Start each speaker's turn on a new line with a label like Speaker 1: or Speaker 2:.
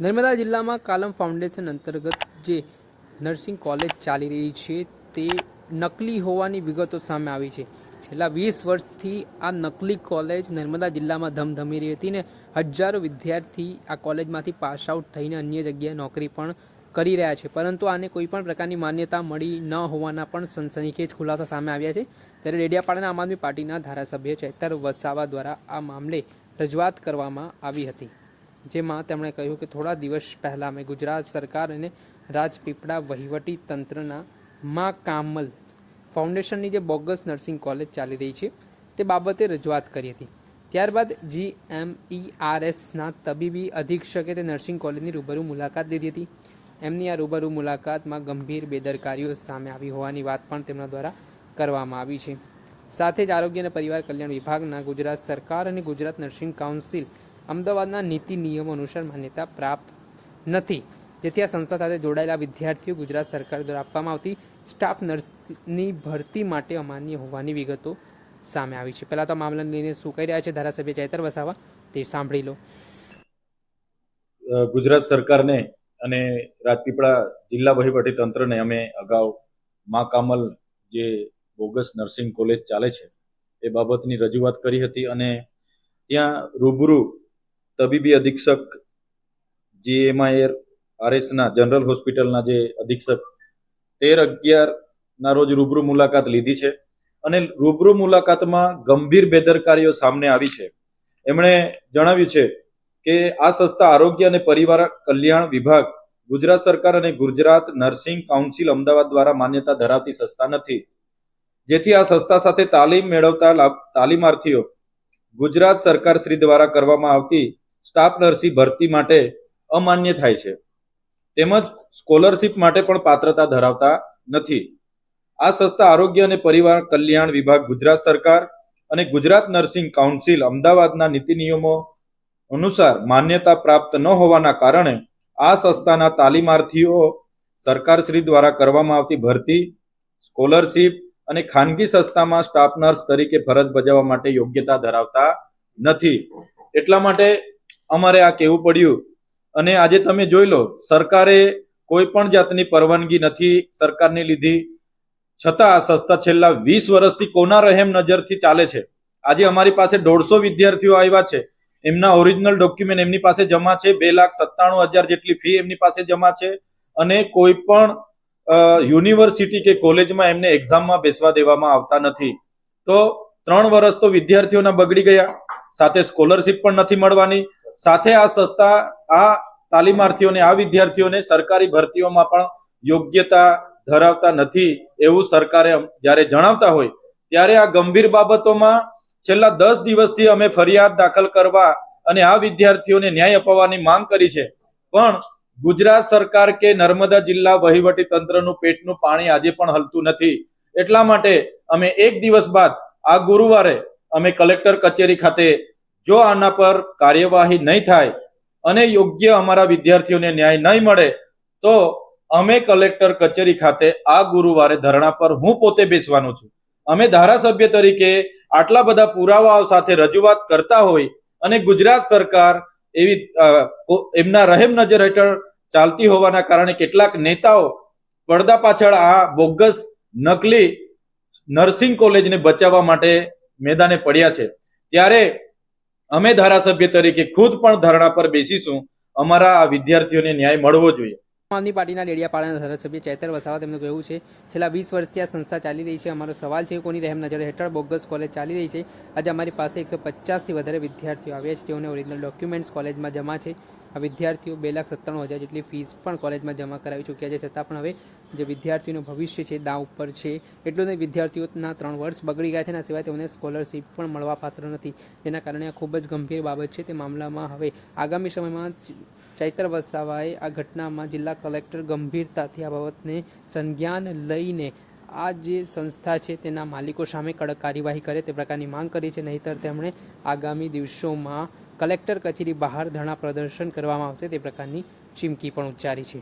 Speaker 1: નર્મદા જિલ્લામાં કાલમ ફાઉન્ડેશન અંતર્ગત જે નર્સિંગ કોલેજ ચાલી રહી છે, તે નકલી હોવાની વિગતો સામે આવી છે. છેલ્લા વીસ વર્ષથી આ નકલી કોલેજ નર્મદા જિલ્લામાં ધમધમી રહી હતી ને હજારો વિદ્યાર્થી આ કોલેજમાંથી પાસ આઉટ થઈને અન્ય જગ્યાએ નોકરી પણ કરી રહ્યા છે. પરંતુ આને કોઈ પણ પ્રકારની માન્યતા મળી ન હોવાના પણ સનસનીખેજ ખુલાસા સામે આવ્યા છે. ત્યારે રેડિયાપાડાના આમ આદમી પાર્ટીના ધારાસભ્ય ચેતર વસાવા દ્વારા આ મામલે રજૂઆત કરવામાં આવી હતી. જેમાં તેમણે કહ્યું કે થોડા દિવસ પહેલાં મેં ગુજરાત સરકાર અને રાજપીપળા વહીવટી તંત્રના મા કામલ ફાઉન્ડેશનની જે બોગસ નર્સિંગ કોલેજ ચાલી રહી છે, તે બાબતે રજૂઆત કરી હતી. ત્યારબાદ જી એમ ઈ આર એસના તબીબી અધિક્ષકે તે નર્સિંગ કોલેજની રૂબરૂ મુલાકાત લીધી હતી. એમની આ રૂબરૂ મુલાકાતમાં ગંભીર બેદરકારીઓ સામે આવી હોવાની વાત પણ તેમના દ્વારા કરવામાં આવી છે. સાથે જ આરોગ્ય અને પરિવાર કલ્યાણ વિભાગના ગુજરાત સરકાર અને ગુજરાત નર્સિંગ કાઉન્સિલ અમદાવાદના નીતિ નિયમો અનુસાર માન્યતા પ્રાપ્ત નથી. જેથી આ સંસ્થા સાથે જોડાયેલા વિદ્યાર્થીઓ ગુજરાત સરકાર દ્વારા આપવામાં આવતી સ્ટાફ નર્સની ભરતી માટે અમાન્ય હોવાની વિગતો સામે આવી છે. પહેલાં તો મામલાને લઈને શું કહી રહ્યા છે ધારાસભ્ય ચૈતર વસાવા તે સાંભળી લો.
Speaker 2: ગુજરાત સરકારને અને રાજપીપળા જિલ્લા વહીવટી તંત્રને અમે અગાઉ મા કામલ જે બોગસ નર્સિંગ કોલેજ ચાલે છે, એ બાબતની રજૂઆત કરી હતી અને ત્યાં રૂબરૂ તબીબી અધિક્ષક જે જીએમઆઈઆર આરએસના, જનરલ હોસ્પિટલના જે અધિક્ષક, તેર અગિયારના રોજ રૂબરૂ મુલાકાત લીધી છે અને રૂબરૂ મુલાકાતમાં ગંભીર બેદરકારીઓ સામે આવી છે. એમણે જણાવ્યું છે કે આ સંસ્થા આરોગ્ય અને પરિવાર કલ્યાણ વિભાગ, ગુજરાત સરકાર અને ગુજરાત નર્સિંગ કાઉન્સિલ અમદાવાદ દ્વારા માન્યતા ધરાવતી સંસ્થા નથી. જેથી આ સંસ્થા સાથે તાલીમ મેળવતા તાલીમાર્થીઓ ગુજરાત સરકાર શ્રી દ્વારા કરવામાં આવતી સ્ટાફ નર્સી ભરતી માટે અમાન્ય થાય છે. તેમજ સ્કોલરશીપ માટે પણ પાત્રતા ધરાવતા નથી. આ સંસ્થા આરોગ્ય અને પરિવાર કલ્યાણ વિભાગ ગુજરાત સરકાર અને ગુજરાત નર્સિંગ કાઉન્સિલ અમદાવાદના નીતિ નિયમો અનુસાર માન્યતા પ્રાપ્ત ન હોવાના કારણે આ સંસ્થાના તાલીમાર્થીઓ સરકારશ્રી દ્વારા કરવામાં આવતી ભરતી, સ્કોલરશીપ અને ખાનગી સંસ્થામાં સ્ટાફ નર્સ તરીકે ફરજ બજાવવા માટે યોગ્યતા ધરાવતા નથી. એટલા માટે અમારે આ કહેવું પડ્યું. અને આજે તમે જોઈ લો, સરકારે કોઈ પણ જાતની પરવાનગી નથી સરકારની લીધી. છતાં આ સંસ્થા છેલ્લા વીસ વર્ષથી કોના રહેમ નજરથી ચાલે છે? આજે અમારી પાસે દોઢસો વિદ્યાર્થીઓ આવ્યા છે. એમના ઓરિજિનલ ડોક્યુમેન્ટ એમની પાસે જમા છે. બે લાખ સત્તાણું હજાર જેટલી ફી એમની પાસે જમા છે. અને કોઈ પણ યુનિવર્સિટી કે કોલેજમાં એમને એક્ઝામમાં બેસવા દેવામાં આવતા નથી. તો ત્રણ વર્ષ તો વિદ્યાર્થીઓના બગડી ગયા. સાથે સ્કોલરશિપ પણ નથી મળવાની. સાથે આ સંસ્થા, આ તાલીમાર્થીઓને, આ વિદ્યાર્થીઓને સરકારી ભરતીઓમાં પણ યોગ્યતા ધરાવતા નથી એવું સરકારે જ્યારે જણાવતા હોય, ત્યારે આ ગંભીર બાબતોમાં છેલ્લા દસ દિવસથી અમે ફરિયાદ દાખલ કરવા અને આ વિદ્યાર્થીઓને ન્યાય અપાવવાની માંગ કરી છે. પણ ગુજરાત સરકાર કે નર્મદા જિલ્લા વહીવટી તંત્રનું પેટનું પાણી આજે પણ હલતું નથી. એટલા માટે અમે એક દિવસ બાદ, આ ગુરુવારે અમે કલેક્ટર કચેરી ખાતે જો આના પર કાર્યવાહી નહીં થાય અને યોગ્ય અમારા વિદ્યાર્થીઓને ન્યાય નહીં મળે, તો અમે કલેક્ટર કચેરી ખાતે આ ગુરુવારે ધરણા પર હું પોતે બેસવાનો છું. અમે ધારાસભ્ય તરીકે આટલા બધા પુરાવાઓ સાથે રજૂઆત કરતા હોય અને ગુજરાત સરકાર એવી એમના રહેમ નજર હેઠળ ચાલતી હોવાના કારણે કેટલાક નેતાઓ પડદા પાછળ આ બોગસ નકલી નર્સિંગ કોલેજને બચાવવા માટે મેદાને પડ્યા છે. ત્યારે અમે ધારાસભ્ય તરીકે ખુદ પણ ધરણા પર બેસીશું. અમારા વિદ્યાર્થીઓને ન્યાય મળવો જોઈએ.
Speaker 1: આમ પાર્ટીના ડેડિયાપાડાના ધારાસભ્ય ચેતર વસાવા તેમનું કહેવું છે, છેલ્લા વીસ વર્ષથી આ સંસ્થા ચાલી રહી છે. અમારો સવાલ છે, કોની રહેમ નજર હેઠળ બોગસ કોલેજ ચાલી રહી છે? આજે અમારી પાસે એકસો પચાસથી વધારે વિદ્યાર્થીઓ આવ્યા છે. તેઓને ઓરિજિનલ ડોક્યુમેન્ટ્સ કોલેજમાં જમા છે. આ વિદ્યાર્થીઓ બે લાખ સત્તાણું હજાર જેટલી ફીસ પણ કોલેજમાં જમા કરાવી ચૂક્યા છે. છતાં પણ હવે જે વિદ્યાર્થીઓનું ભવિષ્ય છે, દાવ ઉપર છે, એટલું નહીં, વિદ્યાર્થીઓના ત્રણ વર્ષ બગડી ગયા છે એના સિવાય તેઓને સ્કોલરશીપ પણ મળવા પાત્ર નથી. જેના કારણે આ ખૂબ જ ગંભીર બાબત છે. તે મામલામાં હવે આગામી સમયમાં ચૈત્ર વસાવાએ આ ઘટનામાં જિલ્લા કલેક્ટર ગંભીરતાથી આ બાબતને સંજ્ઞાન લઈને આ જે સંસ્થા છે તેના માલિકો સામે કડક કાર્યવાહી કરે તે પ્રકારની માંગ કરી છે. નહીંતર તેમણે આગામી દિવસોમાં કલેક્ટર કચેરી બહાર ધરણા પ્રદર્શન કરવામાં આવશે તે પ્રકારની ચીમકી પણ ઉચ્ચારી છે.